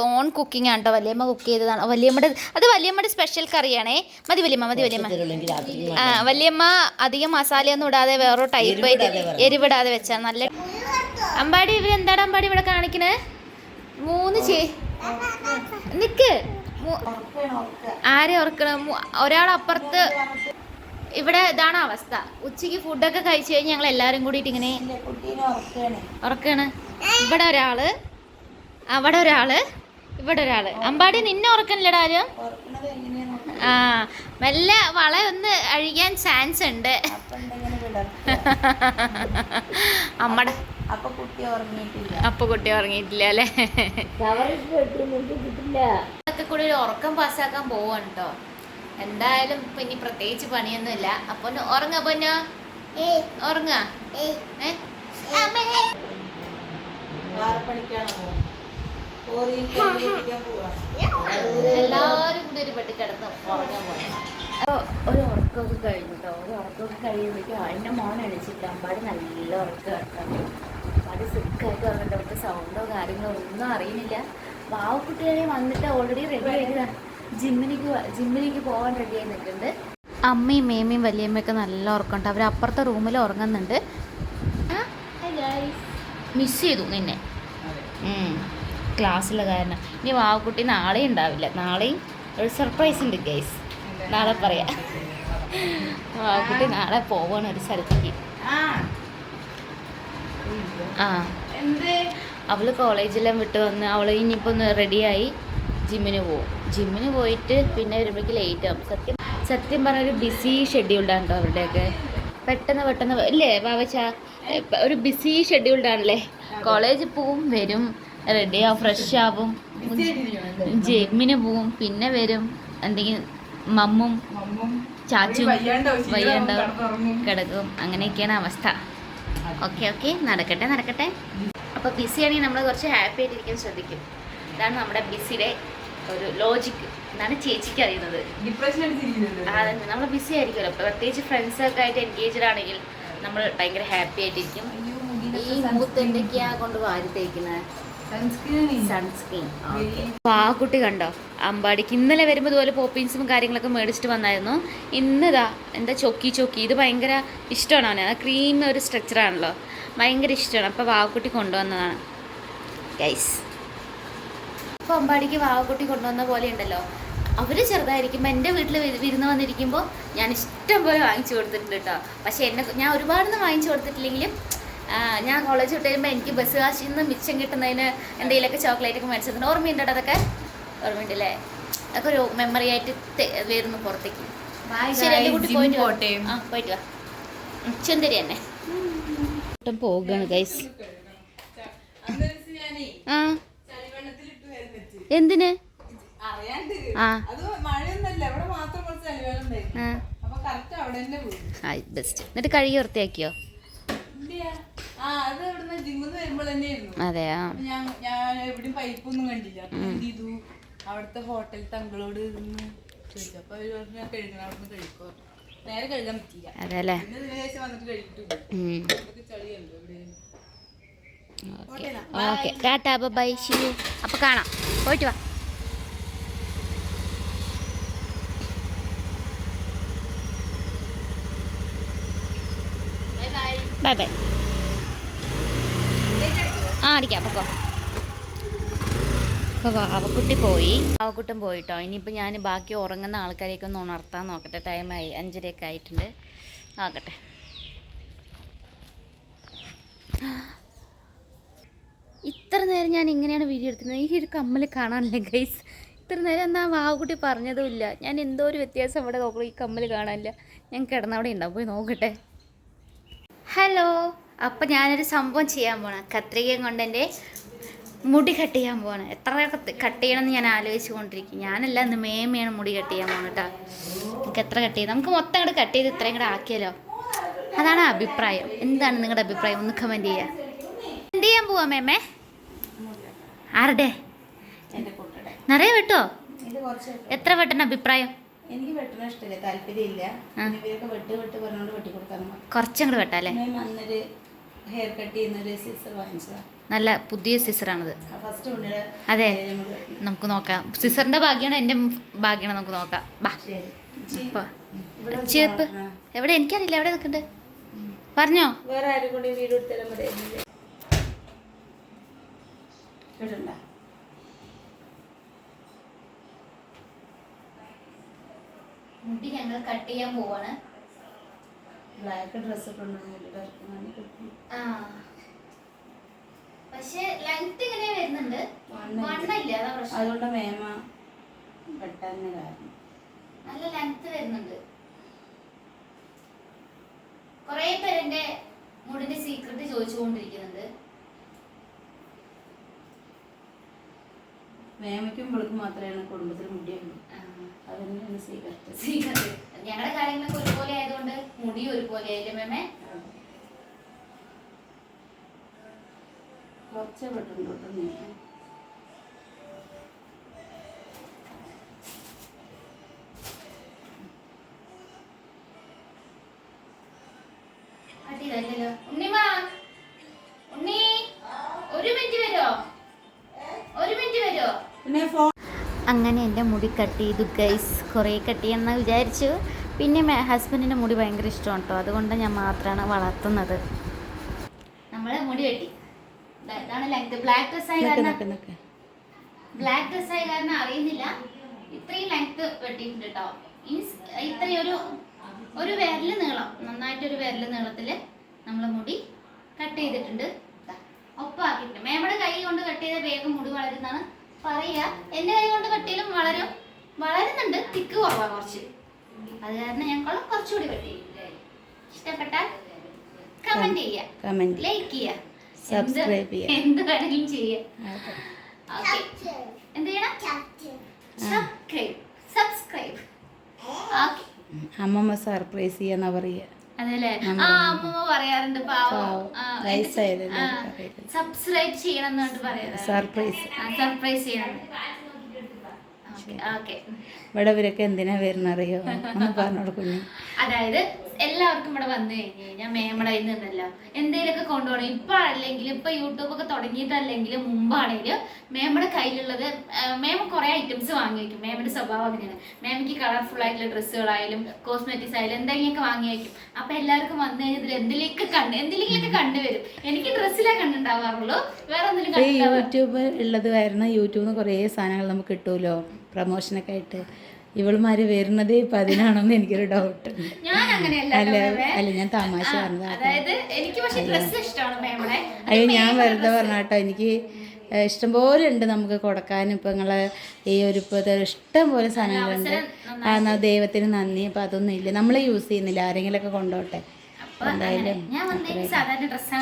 Speaker 1: ഓൺ കുക്കിംഗ് ആണ് കേട്ടോ വലിയമ്മ കുക്ക് ചെയ്തതാണ്. വലിയമ്മയുടെ അത് വലിയമ്മയുടെ സ്പെഷ്യൽ കറിയാണേ മതി വലിയമ്മ മതി വലിയമ്മ. ആ വലിയമ്മ അധികം മസാലയൊന്നും ഇടാതെ വേറൊരു ടൈപ്പ് എരിവിടാതെ വെച്ചാൽ നല്ല അമ്പാടി ഇവരെന്താണ് അമ്പാടി ഇവിടെ കാണിക്കണേ? മൂന്ന് ചേ നിക്ക്. ആരെ ഓർക്കണം? ഒരാൾ അപ്പുറത്ത് ഇവിടെ ഇതാണ് അവസ്ഥ. ഉച്ചയ്ക്ക് ഫുഡൊക്കെ കഴിച്ചു കഴിഞ്ഞ് ഞങ്ങൾ എല്ലാരും കൂടിയിട്ട് ഇങ്ങനെ ഉറക്കാണ്. ഇവിടെ ഒരാൾ അവിടെ ഒരാൾ ഇവിടെ ഒരാൾ. അമ്പാടി നിന്നെ ഉറക്കണില്ലടാ ആരും? ആ മെല്ലെ വള ഒന്ന് അഴിയാൻ ചാൻസ് ഉണ്ട്. അമ്മടെ.
Speaker 5: അപ്പൊ കുട്ടി ഉറങ്ങിയിട്ടില്ല.
Speaker 1: അല്ലെ കുട്ടി ഉറങ്ങിയിട്ടില്ല അല്ലേ? ഒക്കെ കൂടി ഒരു ഉറക്കം പാസ്സാക്കാൻ പോവാണ് കേട്ടോ എന്തായാലും ഇപ്പൊ ഇനി പ്രത്യേകിച്ച് പണിയൊന്നുമില്ല. അപ്പൊ ഉറങ്ങ പൊന്നോ? ഉറങ്ങ? എല്ലാവരും കൂടി ഒരു പെട്ടി കിടന്ന് ഉറങ്ങാൻ പോയി ഒരു ഉറക്കമൊക്കെ കഴിഞ്ഞു കേട്ടോ ഒരു ഉറക്കമൊക്കെ കഴിയുമ്പോഴേക്കും അതിന്റെ മോൻ എണിച്ചിട്ട് അമ്പാടി നല്ല ഉറക്കം കേട്ടോ അമ്പാടി സിക്കായിട്ട് ഉറങ്ങണ്ട അവർക്ക് സൗണ്ടോ കാര്യങ്ങളോ ഒന്നും അറിയുന്നില്ല. വാവക്കുട്ടികളെ വന്നിട്ട് ഓൾറെഡി റെഡി ആയിട്ട് ജിമ്മിലേക്ക് ജിമ്മിലേക്ക് പോകാൻ റെഡി ആയി നിൽക്കുന്നുണ്ട്. അമ്മയും മേമയും വലിയമ്മയൊക്കെ നല്ല ഉറക്കമുണ്ട്. അവർ അപ്പുറത്തെ റൂമിൽ ഉറങ്ങുന്നുണ്ട്. മിസ് ചെയ്തു നിന്നെ. ക്ലാസ്സിലെ കാരണം. ഇനി വാവക്കുട്ടി നാളെ ഉണ്ടാവില്ല. നാളെയും ഒരു സർപ്രൈസ് ഉണ്ട് ഗൈസ് നാളെ പറയാം. വാവക്കുട്ടി നാളെ പോവാണ് ഒരു സ്ഥലത്തേക്ക്. ആ. അവൾ കോളേജെല്ലാം വിട്ട് വന്ന് അവൾ ഇനിയിപ്പോൾ ഒന്ന് റെഡിയായി ജിമ്മിന് പോകും ജിമ്മിന് പോയിട്ട് പിന്നെ വരുമ്പോഴേക്ക് ലേറ്റ് ആവും. സത്യം സത്യം പറഞ്ഞ ഒരു ബിസി ഷെഡ്യൂൾഡാണ് കേട്ടോ അവരുടെയൊക്കെ. പെട്ടെന്ന് പെട്ടെന്ന് അല്ലേ ഇല്ലേ ബാബച്ച ഒരു ബിസി ഷെഡ്യൂൾഡാണല്ലേ കോളേജിൽ പോവും വരും. റെഡി ആവും ഫ്രഷ് ആവും. ജിമ്മിന് പോവും പിന്നെ വരും. എന്തെങ്കിലും മമ്മും ചാച്ചും
Speaker 2: വയ്യാണ്ടാവും.
Speaker 1: കിടക്കും. അങ്ങനെയൊക്കെയാണ് അവസ്ഥ. Okay okay. നടക്കട്ടെ നടക്കട്ടെ. അപ്പോൾ ബിസി ആണെങ്കിൽ നമ്മൾ കുറച്ച് ഹാപ്പി ആയിട്ടിരിക്കാൻ ശ്രദ്ധിക്കും. ഇതാണ് നമ്മുടെ ബിസിയുടെ ഒരു ലോജിക് എന്നാണ് ചേച്ചിക്ക് അറിയുന്നത്. അതന്നെ നമ്മൾ ബിസി ആയിരിക്കുമല്ലോ. പ്രത്യേകിച്ച് ഫ്രണ്ട്സ് ഒക്കെ ആയിട്ട് എൻഗേജ്ഡ് ആണെങ്കിൽ നമ്മൾ ഭയങ്കര ഹാപ്പി ആയിട്ടിരിക്കും. ഈ മൂത്ത് എന്തൊക്കെയാ കൊണ്ട് വാരി തേക്കുന്നത് സൺസ്ക്രീൻ കുട്ടി കണ്ടോ? അമ്പാടിക്ക് ഇന്നലെ വരുമ്പോൾ ഇതുപോലെ പോപ്പിൻസും കാര്യങ്ങളൊക്കെ മേടിച്ചിട്ട് വന്നായിരുന്നു. ഇന്നിതാ എന്താ ചൊക്കി ചൊക്കി. ഇത് ഭയങ്കര ഇഷ്ടമാണ് അവന്. ആ ക്രീം ഒരു സ്ട്രക്ചറാണല്ലോ ഭയങ്കര ഇഷ്ടമാണ്. അപ്പോൾ വാവക്കുട്ടി കൊണ്ടുവന്നതാണ്. ഗൈസ് അപ്പോൾ അമ്പാടിക്ക് വാവക്കുട്ടി കൊണ്ടുവന്ന പോലെ ഉണ്ടല്ലോ. അവർ ചെറുതായിരിക്കുമ്പോൾ എന്റെ വീട്ടിൽ വിരുന്ന് വന്നിരിക്കുമ്പോൾ ഞാൻ ഇഷ്ടം പോലെ വാങ്ങിച്ചു കൊടുത്തിട്ടുണ്ട് കേട്ടോ പക്ഷേ എന്നെ ഞാൻ ഒരുപാടൊന്നും വാങ്ങിച്ചു കൊടുത്തിട്ടില്ലെങ്കിലും ഞാൻ കോളേജ് വിട്ട് കഴിയുമ്പോൾ എനിക്ക് ബസ് കാശിൽ നിന്ന് മിച്ചം കിട്ടുന്നതിന് എന്തെങ്കിലുമൊക്കെ ചോക്ലേറ്റ് ഒക്കെ മേടിച്ചിട്ടുണ്ട്. ഓർമ്മയുണ്ടോ അതൊക്കെ? ഓർമ്മയുണ്ട് അല്ലേ അതൊക്കെ ഒരു മെമ്മറി ആയിട്ട് വരുന്നു പുറത്തേക്ക്. ശരി എന്റെ കുട്ടി പോയിട്ട്. ആ വാ. തന്നെ. പോകാണ് ഗൈസ് ആ. എന്തിന്? ആ. ബെസ്റ്റ് എന്നിട്ട് കഴുകി വൃത്തിയാക്കിയോ?
Speaker 2: അത് അവിടുത്തെ ഹോട്ടൽ പറ്റിയില്ല.
Speaker 1: അതെ അല്ലേ
Speaker 2: ഇവിടെ
Speaker 1: ഓക്കെ ടാറ്റാ ബൈ ഷിയു അപ്പോൾ കാണാം. പോയിട്ട് വാ. ബൈ ബൈ ആ അടിക്കാം പൊക്കോ. അപ്പോൾ വാവക്കുട്ടി പോയി. വാവക്കുട്ടൻ പോയിട്ടോ. ഇനിയിപ്പോൾ ഞാൻ ബാക്കി ഉറങ്ങുന്ന ആൾക്കാരെയൊക്കെ ഒന്ന് ഉണർത്താൻ നോക്കട്ടെ. ടൈമായി അഞ്ചരയൊക്കെ ആയിട്ടുണ്ട്. ആകട്ടെ. ഇത്ര നേരം ഞാൻ ഇങ്ങനെയാണ് വീഡിയോ എടുക്കുന്നത് ഈ ഒരു കമ്മൽ കാണാനില്ല ഗൈസ് ഇത്ര നേരം എന്നാ വാവുകുട്ടി പറഞ്ഞതുമില്ല. ഞാൻ എന്തോ ഒരു വ്യത്യാസം അവിടെ നോക്കണം ഈ കമ്മൽ കാണാനില്ല. ഞാൻ കിടന്നവിടെ ഉണ്ടാവും പോയി നോക്കട്ടെ. ഹലോ അപ്പം ഞാനൊരു സംഭവം ചെയ്യാൻ പോകണം കത്രികയും കൊണ്ട് എന്റെ മുടി കട്ട് ചെയ്യാൻ പോവാണ്. എത്ര കട്ട് ചെയ്യണമെന്ന് ഞാൻ ആലോചിച്ചു കൊണ്ടിരിക്കും ഞാനല്ല ഇന്ന് മേമയാണ് മുടി കട്ട് ചെയ്യാൻ പോകണം കേട്ടോ നമുക്ക് എത്ര കട്ട് ചെയ്ത് നമുക്ക് മൊത്തം അങ്ങോട്ട് കട്ട് ചെയ്ത് ഇത്രയും കൂടെ ആക്കിയാലോ? അതാണ് അഭിപ്രായം. എന്താണ് നിങ്ങളുടെ അഭിപ്രായം? ഒന്ന് കമന്റ് ചെയ്യുക എന്ത് ചെയ്യാൻ പോവാ മേമേ? ആരുടെ? നിറയെ വെട്ടോ? എത്ര വെട്ടണ അഭിപ്രായം?
Speaker 3: എനിക്ക് വെട്ടണ ഇഷ്ടമില്ല താല്പര്യമില്ല. ഇവരൊക്കെ വെട്ട് വെട്ട് പറഞ്ഞുകൊണ്ട് വെട്ടി കൊടുക്കാൻ മതി
Speaker 1: കുറച്ചങ്ങോട്ട് വെട്ടാല്ലേ?
Speaker 3: അന്നൊരു ഹെയർ കട്ട് ചെയ്യുന്നൊരു
Speaker 1: നല്ല പുതിയ സിസറാണത് അതെ.
Speaker 3: നമുക്ക്
Speaker 1: നോക്കാം. സിസറിന്റെ ഭാഗ്യമാണ് എന്റെ ഭാഗ്യമാണ് നമുക്ക് നോക്കാം. ബാ.
Speaker 3: ആ.
Speaker 1: എവിടെ? എനിക്കറിയില്ല. എവിടെ നിൽക്കണ്ടേ പറഞ്ഞോ.
Speaker 3: വേറെ ആരും കൂടി വീട് എടുത്താലും ഇടണ്ട.
Speaker 1: മുടി ഞങ്ങൾ കട്ട് ചെയ്യാൻ പോവാണ്.
Speaker 3: ബ്ലാക്ക് ഡ്രസ് ഒക്കെ ആ.
Speaker 1: പക്ഷെ ലെങ്ത് ഇങ്ങനെ വരുന്നുണ്ട്.
Speaker 3: വണ്ണില്ല.
Speaker 1: വണ്ണമില്ല അതാ പ്രശ്നം.
Speaker 3: അതുകൊണ്ട് മേമ പെട്ടെന്ന് കാരണം.
Speaker 1: നല്ല ലെങ്ത് വരുന്നുണ്ട്. കൊറേ പേര് എന്റെ മുടിന്റെ സീക്രട്ട് ചോദിച്ചുകൊണ്ടിരിക്കുന്നുണ്ട്.
Speaker 3: മേമയ്ക്കും ഇവൾക്കും മാത്രമാണ് കുടുംബത്തിൽ മുടിയുള്ളൂ അതന്നെയാണ്
Speaker 1: സീക്രട്ട് ഞങ്ങളുടെ കാര്യങ്ങളൊക്കെ ഒരുപോലെ ആയതുകൊണ്ട് മുടി ഒരുപോലെ ആയില്ലേ മേമേ?
Speaker 3: കുറച്ചേ വെട്ടുണ്ട്
Speaker 1: അങ്ങനെ എന്റെ മുടി കട്ട് ചെയ്തു ഗൈസ് കുറേ കട്ട് ചെയ്യാമെന്ന് വിചാരിച്ചു. പിന്നെ ഹസ്ബൻഡിന്റെ മുടി ഭയങ്കര ഇഷ്ടമാണ് കേട്ടോ അതുകൊണ്ട് ഞാൻ മാത്രമാണ് വളർത്തുന്നത്. നമ്മൾ മുടി വെട്ടി. ഇതാണ് ലെങ്ത് ബ്ലാക്ക് ഡ്രസ് ആയ കാരണം ബ്ലാക്ക് ഡ്രസ് ആയ കാരണം അറിയുന്നില്ല. ഇത്രയും ലെങ്ത് വെട്ടിയിട്ടുണ്ട് കേട്ടോ മീൻസ് ഇത്രയും ഒരു ഒരു വിരൽ നീളം. നന്നായിട്ട് ഒരു വിരൽ നീളത്തിൽ നമ്മൾ മുടി കട്ട് ചെയ്തിട്ടുണ്ട്. ഒപ്പാക്കിയിട്ടുണ്ട്. മേമയുടെ കൈ കൊണ്ട് കട്ട് ചെയ്ത വേഗം മുടി വളരുന്നതാണ് പറയുക എന്റെ കൈ കൊണ്ട് കട്ടിയിലും വളരും. വളരുന്നുണ്ട് തിക്ക് കുറവാ കുറച്ച്. അത് കാരണം ഞങ്ങൾ കുറച്ചുകൂടി കട്ടി. ഇഷ്ടപ്പെട്ടാൽ കമന്റ് ചെയ്യുക ലൈക്ക് ചെയ്യുക
Speaker 3: സബ്സ്ക്രൈബ്
Speaker 1: എന്ത്
Speaker 3: ചെയ്യുക.
Speaker 1: എന്ത് വേണമെങ്കിലും ചെയ്യുക ഓക്കെ എന്ത് ചെയ്യണം? സബ്സ്ക്രൈബ് സബ്സ്ക്രൈബ് ഓക്കെ
Speaker 3: അമ്മമ്മ സർപ്രൈസ് ചെയ്യാന്നാ പറയുക
Speaker 1: അതല്ലേ? ആ അമ്മ പറയാറുണ്ട് പാവം. സബ്സ്ക്രൈബ് ചെയ്യണം എന്ന് പറയാറ്
Speaker 3: സർപ്രൈസ്
Speaker 1: സർപ്രൈസ് ചെയ്യണം.
Speaker 3: ഇവിടെ ഇവരൊക്കെ എന്തിനാ വരുന്നറിയോ? ഒന്ന് പറഞ്ഞു കുഞ്ഞു.
Speaker 1: അതായത് എല്ലാവർക്കും ഇവിടെ വന്നു കഴിഞ്ഞു കഴിഞ്ഞാൽ മേമടെ കയ്യിൽ നിന്നല്ലോ. എന്തെങ്കിലുമൊക്കെ കൊണ്ടുപോകണം. ഇപ്പൊ അല്ലെങ്കിൽ ഇപ്പൊ യൂട്യൂബ് ഒക്കെ തുടങ്ങിയിട്ടല്ലെങ്കിൽ മുമ്പാണെങ്കിലും മേമയുടെ കയ്യിലുള്ളത് മേമ കുറെ ഐറ്റംസ് വാങ്ങി വയ്ക്കും മേമയുടെ സ്വഭാവം അങ്ങനെയാണ്. മേമയ്ക്ക് കളർഫുൾ ആയിട്ടുള്ള ഡ്രസ്സുകളായാലും കോസ്മെറ്റിക്സ് ആയാലും എന്തെങ്കിലുമൊക്കെ വാങ്ങി വയ്ക്കും അപ്പൊ എല്ലാവർക്കും വന്നു കഴിഞ്ഞാൽ ഇതിൽ എന്തിലേക്ക് കണ്ട് എന്തിലേക്കൊക്കെ കണ്ടുവരും? എനിക്ക് ഡ്രസ്സിലേ കണ്ടുണ്ടാവാറുള്ളൂ. വേറെ എന്തെങ്കിലും
Speaker 3: യൂട്യൂബ് ഉള്ളത് കാരണം യൂട്യൂബിൽ നിന്ന് കുറേ സാധനങ്ങൾ നമുക്ക് കിട്ടുമല്ലോ പ്രൊമോഷനൊക്കെ ആയിട്ട്. ഇവളുമാര് വരുന്നതേ ഇപ്പൊ അതിനാണെന്ന് എനിക്കൊരു ഡൗട്ട് അല്ല? അല്ല ഞാൻ തമാശ
Speaker 1: പറഞ്ഞതാണ്
Speaker 3: അയ്യോ ഞാൻ വെറുതെ പറഞ്ഞാട്ടോ എനിക്ക് ഇഷ്ടംപോലെ ഉണ്ട് നമുക്ക് കൊടുക്കാൻ ഇപ്പം നിങ്ങളെ ഈ ഒരു ഇഷ്ടം പോലെ സാധനങ്ങളുണ്ട്. ആ എന്നാ ദൈവത്തിന് നന്ദി. അപ്പം അതൊന്നും ഇല്ല. നമ്മൾ യൂസ് ചെയ്യുന്നില്ല. ആരെങ്കിലും ഒക്കെ കൊണ്ടോട്ടെ എന്തായാലും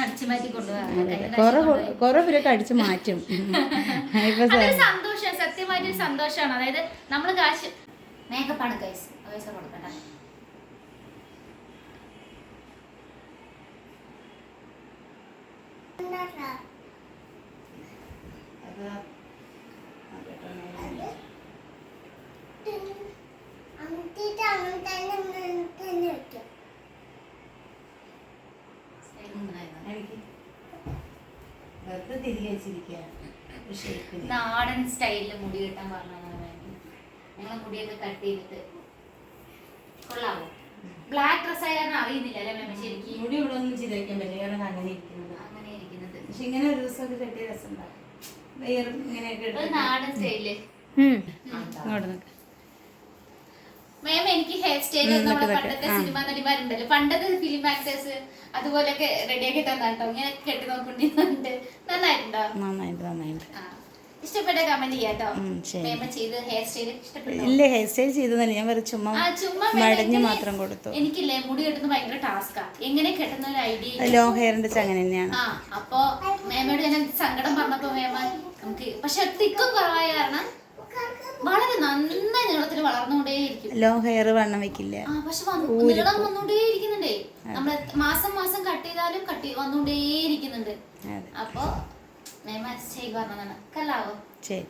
Speaker 1: അടിച്ചു മാറ്റി കൊണ്ടുപോകാറ്.
Speaker 3: കുറെ കുറെ പേരൊക്കെ അടിച്ച് മാറ്റും. ഇപ്പൊ
Speaker 1: സന്തോഷം സത്യമായിട്ട് സന്തോഷമാണ്. അതായത് നമ്മൾ കാശ് മേക്കപ്പാണ് ഗൈസ് പൈസ കൊടുക്കണ്ട. നാടൻ സ്റ്റൈലിൽ മുടി കിട്ടാൻ ഞങ്ങൾ മുടിയൊക്കെ കട്ട് ചെയ്തിട്ട്. കൊള്ളാവോ? ബ്ലാക്ക് ഡ്രസ് ആയാലും അറിയുന്നില്ല അല്ലേ മേമ ശരിക്കും
Speaker 3: മുടി ഇവിടെ ഒന്നും ചെയ്ത് വെക്കാൻ പറ്റില്ല. കാരണം അങ്ങനെ ഇരിക്കുന്നത്.
Speaker 1: അങ്ങനെ ഇരിക്കുന്നത്.
Speaker 3: പക്ഷെ ഇങ്ങനെ ഒരു ദിവസമൊക്കെ കെട്ടിയ രസം ചെയ്ത് വേറെ ഇങ്ങനെയൊക്കെ
Speaker 1: നാടൻ
Speaker 3: സ്റ്റൈൽ.
Speaker 1: മേം എനിക്ക് ഹെയർ സ്റ്റൈൽ നമ്മുടെ പണ്ടത്തെ സിനിമ നടിമാരുണ്ടല്ലോ. പണ്ടത്തെ ഫിലിം ആക്ടേഴ്സ് അതുപോലൊക്കെ റെഡിയാക്കി തന്നാട്ടോ. ഇങ്ങനെ കെട്ടി നോക്കുന്നുണ്ട്. നന്നായിട്ടുണ്ടോ?
Speaker 3: നന്നായിട്ട് നന്നായിട്ട്.
Speaker 1: ഇഷ്ടപ്പെട്ട കമന്റ് ചെയ്യാട്ടോ. ഹെയർ
Speaker 3: ഇല്ല ഹെയർ സ്റ്റൈൽ ചെയ്തതല്ല. ഞാൻ വെറുതെ ചുമ്മാ മടഞ്ഞ് മാത്രം കൊടുത്തു.
Speaker 1: എനിക്കില്ലേ മുടി കെട്ടുന്നത് ഭയങ്കര ടാസ്കാ എങ്ങനെ കെട്ടുന്ന ഒരു ഐഡിയ
Speaker 3: ലോങ് ഹെയറിന്റെ അങ്ങനെ തന്നെയാണ്
Speaker 1: അപ്പൊ മേമയോട് ഞാൻ സങ്കടം പറഞ്ഞപ്പോ മേമ നമുക്ക് പക്ഷെ തിക്കും കുറവായ കാരണം വളരെ നന്നായി നീളത്തിൽ വളർന്നുകൊണ്ടേയിരിക്കും.
Speaker 3: ലോങ് ഹെയർ വണ്ണം വെക്കില്ല.
Speaker 1: പക്ഷെ നീളം വന്നുകൊണ്ടേയിരിക്കുന്നുണ്ടേ. നമ്മൾ മാസം മാസം കട്ട് ചെയ്താലും കട്ട് വന്നുകൊണ്ടേയിരിക്കുന്നുണ്ട്. അപ്പൊ
Speaker 3: ശരി.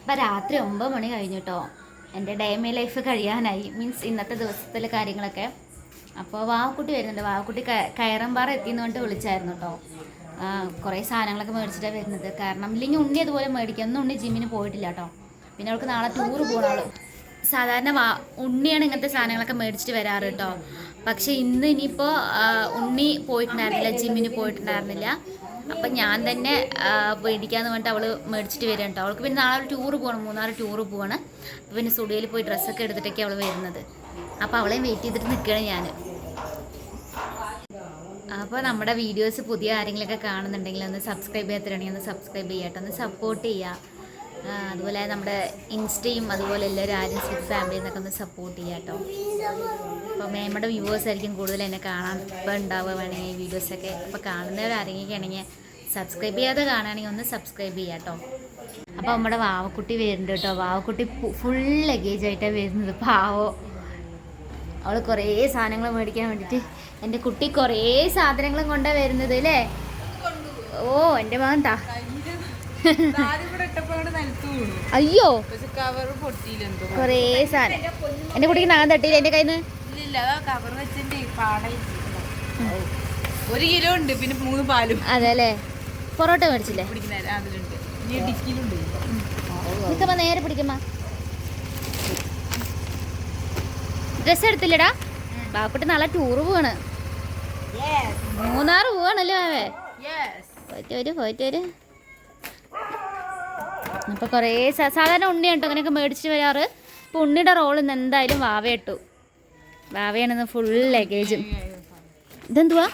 Speaker 1: അപ്പം രാത്രി ഒമ്പത് മണി കഴിഞ്ഞു കേട്ടോ എന്റെ ഡേ മൈ ലൈഫ് കഴിയാനായി. മീൻസ് ഇന്നത്തെ ദിവസത്തിലെ കാര്യങ്ങളൊക്കെ. അപ്പോൾ വാവക്കുട്ടി വരുന്നുണ്ട്. വാവക്കുട്ടി കയറമ്പാറ എത്തിയെന്ന് പറഞ്ഞിട്ട് വിളിച്ചായിരുന്നു കേട്ടോ കുറേ സാധനങ്ങളൊക്കെ മേടിച്ചിട്ടാണ് വരുന്നത്. കാരണം ഇല്ലെങ്കിൽ ഉണ്ണി അതുപോലെ മേടിക്കാം. ഒന്നും ഉണ്ണി ജിമ്മിന് പോയിട്ടില്ല കേട്ടോ പിന്നെ അവൾക്ക് നാളെ ടൂറ് പോകണവൾ സാധാരണ വാ ഉണ്ണിയാണ് ഇങ്ങനത്തെ സാധനങ്ങളൊക്കെ മേടിച്ചിട്ട് വരാറ് കേട്ടോ പക്ഷെ ഇന്ന് ഇനിയിപ്പോൾ ഉണ്ണി പോയിട്ടുണ്ടായിരുന്നില്ല ജിമ്മിന് പോയിട്ടുണ്ടായിരുന്നില്ല. അപ്പം ഞാൻ തന്നെ മേടിക്കാന്ന് പറഞ്ഞിട്ട് അവൾ മേടിച്ചിട്ട് വരിക കേട്ടോ അവൾക്ക് പിന്നെ നാളെ ടൂർ പോകണം മൂന്നാറ് ടൂർ പോവാണ്. അപ്പോൾ പിന്നെ സ്റ്റുഡിയോയിൽ പോയി ഡ്രസ്സൊക്കെ എടുത്തിട്ടൊക്കെ അവൾ വരുന്നത്. അപ്പോൾ അവളെയും വെയിറ്റ് ചെയ്തിട്ട് നിൽക്കുകയാണ് ഞാൻ അപ്പോൾ നമ്മുടെ വീഡിയോസ് പുതിയ ആരെങ്കിലുമൊക്കെ കാണുന്നുണ്ടെങ്കിൽ ഒന്ന് സബ്സ്ക്രൈബ് ചെയ്യാത്തിട്ടുണ്ടെങ്കിൽ ഒന്ന് സബ്സ്ക്രൈബ് ചെയ്യാട്ടോ. ഒന്ന് സപ്പോർട്ട് ചെയ്യുക അതുപോലെ നമ്മുടെ ഇൻസ്റ്റയും അതുപോലെ എല്ലാവരും ആരും സ്വിറ്റ് ഫാമിലി എന്നൊക്കെ ഒന്ന് സപ്പോർട്ട് ചെയ്യുക കേട്ടോ അപ്പോൾ മേമ്മയുടെ വ്യൂവേഴ്സ് ആയിരിക്കും കൂടുതൽ എന്നെ കാണാൻ ഇപ്പോൾ ഉണ്ടാവുക വേണമെങ്കിൽ ഈ വീഡിയോസൊക്കെ അപ്പോൾ കാണുന്നവർ ആരെങ്കിലാണെങ്കിൽ സബ്സ്ക്രൈബ് ചെയ്യാതെ കാണുകയാണെങ്കിൽ ഒന്ന് സബ്സ്ക്രൈബ് ചെയ്യാം കേട്ടോ അപ്പോൾ നമ്മുടെ വാവക്കുട്ടി വരുന്നുണ്ട് കേട്ടോ വാവക്കുട്ടി ഫുൾ ലഗേജ് ആയിട്ടാണ് വരുന്നത് പാവോ. അവൾ കുറേ സാധനങ്ങൾ മേടിക്കാൻ വേണ്ടിയിട്ട് എന്റെ കുട്ടി കുറേ സാധനങ്ങളും കൊണ്ടാണ് വരുന്നത് അല്ലേ ഓ എന്റെ മകൻ താ അയ്യോ. കൊറേ സാധനം എന്റെ കുട്ടിക്ക് നഖം തട്ടിയില്ല എന്റെ കയ്യിൽ
Speaker 2: ഒരു കിലോ ഉണ്ട് പിന്നെ മൂന്ന് പാലും.
Speaker 1: അതെ അല്ലെ പൊറോട്ട മേടിച്ചില്ലേ? നിക്കമ്മ നേരെ പിടിക്കുമ്പോ ഡ്രസ് എടുത്തില്ലടാ? ബാപ്പിട്ട് നാളെ ടൂറ് പോവാണ്. മൂന്നാറ് പോവാണല്ലോ അവേ പോയിട്ട് വരും പോയിട്ട് വരും. അപ്പൊ കുറേ സാധാരണ ഉണ്ണി കേട്ടോ അങ്ങനെയൊക്കെ മേടിച്ച് വരാറ്. ഇപ്പൊ ഉണ്ണിയുടെ റോൾ ഇന്ന് എന്തായാലും വാവ ഇട്ടു. വാവയാണെന്ന് ഫുൾ ലഗേജ് ഇതെന്തുവാ?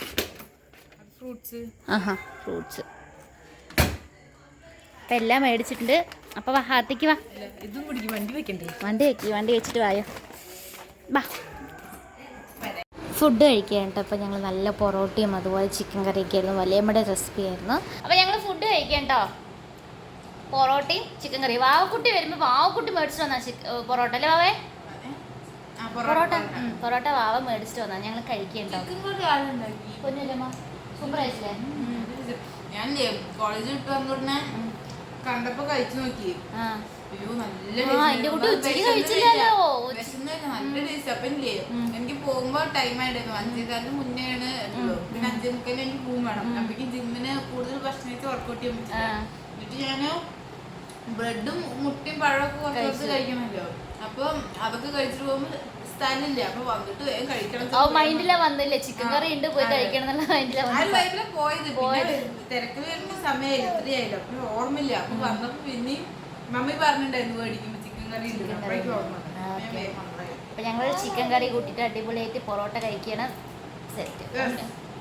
Speaker 2: ഫ്രൂട്ട്സ്.
Speaker 1: ആഹാ ഫ്രൂട്ട്സ്. അപ്പം എല്ലാം മേടിച്ചിട്ടുണ്ട്. അപ്പോൾ വാ ഹാർത്തേക്ക് വാ.
Speaker 2: വണ്ടി
Speaker 1: വെക്കി വണ്ടി വെച്ചിട്ട് വായോ. വാ. ഫുഡ് കഴിക്കാൻ കേട്ടോ അപ്പോൾ ഞങ്ങൾ നല്ല പൊറോട്ടയും അതുപോലെ ചിക്കൻ കറിയൊക്കെ ആയിരുന്നു. വലിയമ്മയുടെ റെസിപ്പി ആയിരുന്നു. അപ്പോൾ ഞങ്ങൾ ഫുഡ് കഴിക്കാം കേട്ടോ. പൊറോട്ടയും ചിക്കൻ കറിയും വാവക്കുട്ടി വരുമ്പോൾ വാവക്കുട്ടി മേടിച്ചിട്ട് വന്നാ പൊറോട്ട അല്ലേ വാവേ? പൊറോട്ട. പൊറോട്ട. വാവ മേടിച്ചിട്ട് വന്നാ. ഞങ്ങൾ കഴിക്കണ്ടോ.
Speaker 2: ഞാൻ കോളേജിൽ വിട്ട് വന്നോടനെ കണ്ടപ്പോ കഴിച്ചു നോക്കി. എനിക്ക് പോകുമ്പോ ടൈം ആയിരുന്നു അഞ്ചേകാലിന് മുന്നെയാണ്. പിന്നെ അഞ്ചേ മുക്കാലിന് എനിക്ക് പോകും വേണം. അപ്പഴേക്ക് ജിമ്മിന് കൂടുതൽ ഭക്ഷണം വർക്കൗട്ട് ചെയ്യാൻ പറ്റില്ല എന്നിട്ട് ഞാൻ ബ്രെഡും മുട്ടയും പഴമൊക്കെ കുറച്ച് കുറച്ച് കഴിക്കണമല്ലോ. അപ്പൊ അതൊക്കെ കഴിച്ചിട്ട് പോകുമ്പോ സ്ഥലമില്ല. അപ്പൊ വന്നിട്ട് വേഗം കഴിക്കണം
Speaker 1: മൈൻഡിലാ വന്നില്ലേ? ചിക്കൻ കറി ഉണ്ട് പോയി കഴിക്കണം എന്നുള്ള മൈൻഡിലാ
Speaker 2: പോയത്. പിന്നെ തിരക്ക് വരുമ്പോ സമയം ഇത്രയായില്ല? അപ്പൊ ഓർമ്മയില്ല. അപ്പൊ വന്നപ്പോ പിന്നെയും മമ്മി പറഞ്ഞിട്ടുണ്ടായിരുന്നു മേടിക്കുമ്പോ ചിക്കൻ കറി ഇല്ല? അപ്പോഴേക്കും ഓർമ്മ
Speaker 1: ഓക്കെ അപ്പം ഞങ്ങൾ ചിക്കൻ കറി കൂട്ടിയിട്ട് അടിപൊളിയായിട്ട് പൊറോട്ട കഴിക്കണം സെറ്റ്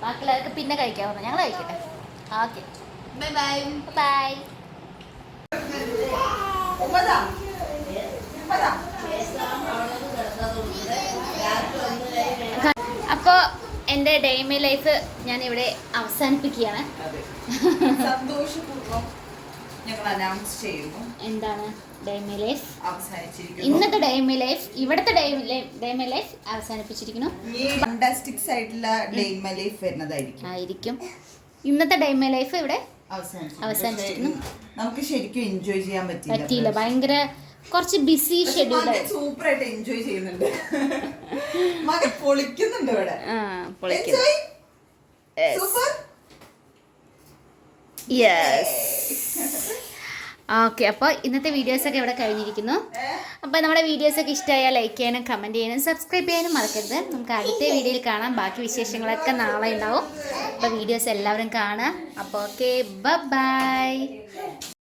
Speaker 1: ബാക്കിയുള്ളവർക്ക് പിന്നെ കഴിക്കാവുന്ന ഞങ്ങൾ കഴിക്കട്ടെ. ഓക്കെ.
Speaker 2: Bye bye
Speaker 1: bye. അപ്പോൾ എന്റെ ഡെയിമി ലൈഫ് ഞാൻ ഇവിടെ അവസാനിപ്പിക്കുകയാണ്.
Speaker 4: അതെ. സന്തോഷപൂർവം ഞങ്ങൾ അനൗൺസ് ചെയ്യുന്നു.
Speaker 1: എന്താണ് ഡെയിമി ലൈഫ്? ഇന്നത്തെ ഡെയിമി ലൈഫ് ഇവിടുത്തെ ഡെയിമി ലൈഫ് അവസാനിപ്പിച്ചിരിക്കുന്നു.
Speaker 4: ഫണ്ടാസ്റ്റിക്സ് ആയിട്ടുള്ള ഡെയിൻ ലൈഫ് വരുന്നതായിരിക്കും.
Speaker 1: ആയിരിക്കും. ഇന്നത്തെ ഡെയിമി ലൈഫ് ഇവിടെ
Speaker 4: പക്ഷേ നമുക്ക് ശരിക്കും എൻജോയ് ചെയ്യാൻ പറ്റില്ല
Speaker 1: പറ്റിയില്ല. ഭയങ്കര കുറച്ച് ബിസി ഷെഡ്യൂൾ
Speaker 4: സൂപ്പർ ആയിട്ട് എൻജോയ് ചെയ്യുന്നുണ്ട്. മകൻ പൊളിക്കുന്നുണ്ട് ഇവിടെ.
Speaker 1: ആ പൊളിക്കുന്നു. Yes okay. അപ്പോൾ ഇന്നത്തെ വീഡിയോസൊക്കെ ഇവിടെ കഴിഞ്ഞിരിക്കുന്നു. അപ്പോൾ നമ്മുടെ വീഡിയോസൊക്കെ ഇഷ്ടമായാൽ ലൈക്ക് ചെയ്യാനും കമന്റ് ചെയ്യാനും സബ്സ്ക്രൈബ് ചെയ്യാനും മറക്കരുത്. നമുക്ക് അടുത്ത വീഡിയോയിൽ കാണാം. ബാക്കി വിശേഷങ്ങളൊക്കെ നാളെ ഉണ്ടാവും. അപ്പോൾ വീഡിയോസ് എല്ലാവരും കാണാം അപ്പോൾ ഓക്കെ ബൈ